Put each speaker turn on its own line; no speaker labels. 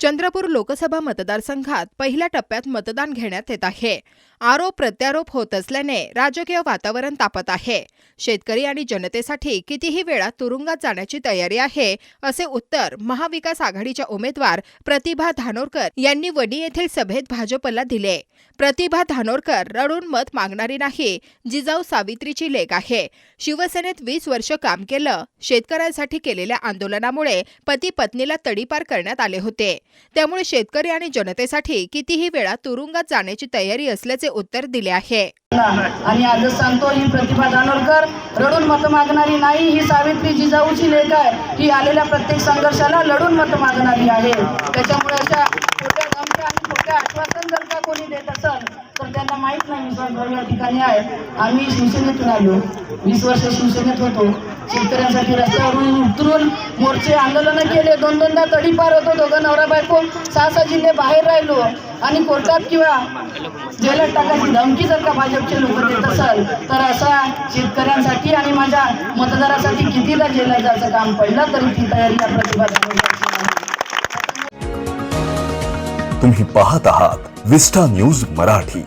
चंद्रपूर लोकसभा मतदारसंघात पहिल्या टप्प्यात मतदान घेण्यात येत आहे. आरोप प्रत्यारोप होत असल्याने राजकीय वातावरण तापत आहे. शेतकरी आणि जनतेसाठी कितीही वेळा तुरुंगात जाण्याची तयारी आहे असे उत्तर महाविकास आघाडीच्या उमेदवार प्रतिभा धानोरकर यांनी वडी येथील सभेत भाजपला दिले. प्रतिभा धानोरकर रडून मत मागणारी नाही जिजाऊ सावित्रीची लेख आहे. शिवसेनेत वीस वर्ष काम केलं शेतकऱ्यांसाठी केलेल्या आंदोलनामुळे पती पत्नीला तडीपार करण्यात आले होते. त्यामुळे शेतकरी आणि जनतेसाठी कितीही वेळा तुरुंगात जाण्याची तयारी असल्याचे उत्तर दिले आहे.
आणि आजच सांगतो ही प्रतिभा दानोरकर रडून मत मागणारी नाही ही सावित्री जिजाऊची लेख आहे. ही आलेल्या प्रत्येक संघर्षाला लढून मत मागणारी आहे. त्याच्यामुळे अशा छोट्या धमक्या आणि आश्वासन जर का कोणी देत असेल तर त्यांना माहीत नाही मी या ठिकाणी आहे. आम्ही शिवसेनेतून आलो. वीस वर्ष शिवसेनेत होतो. शेतकऱ्यांसाठी रस्त्यावरून उतरून मोर्चे आंदोलनं केले. दोन दोनदा तडी पार होतो. दोघं नवरा बायको सहा सहा जिल्हे बाहेर राहिलो. आणि कोर्टात किंवा जेलात टाकायची धमकी जर का भाजपचे लोक देत असाल तर असा शेतकऱ्यांसाठी आणि माझ्या मतदारासाठी कितीदा जेलात जायचं काम पडलं तरी ती तयारी या प्रतिभा
तुम्ही पाहत आहात विस्टा न्यूज मराठी.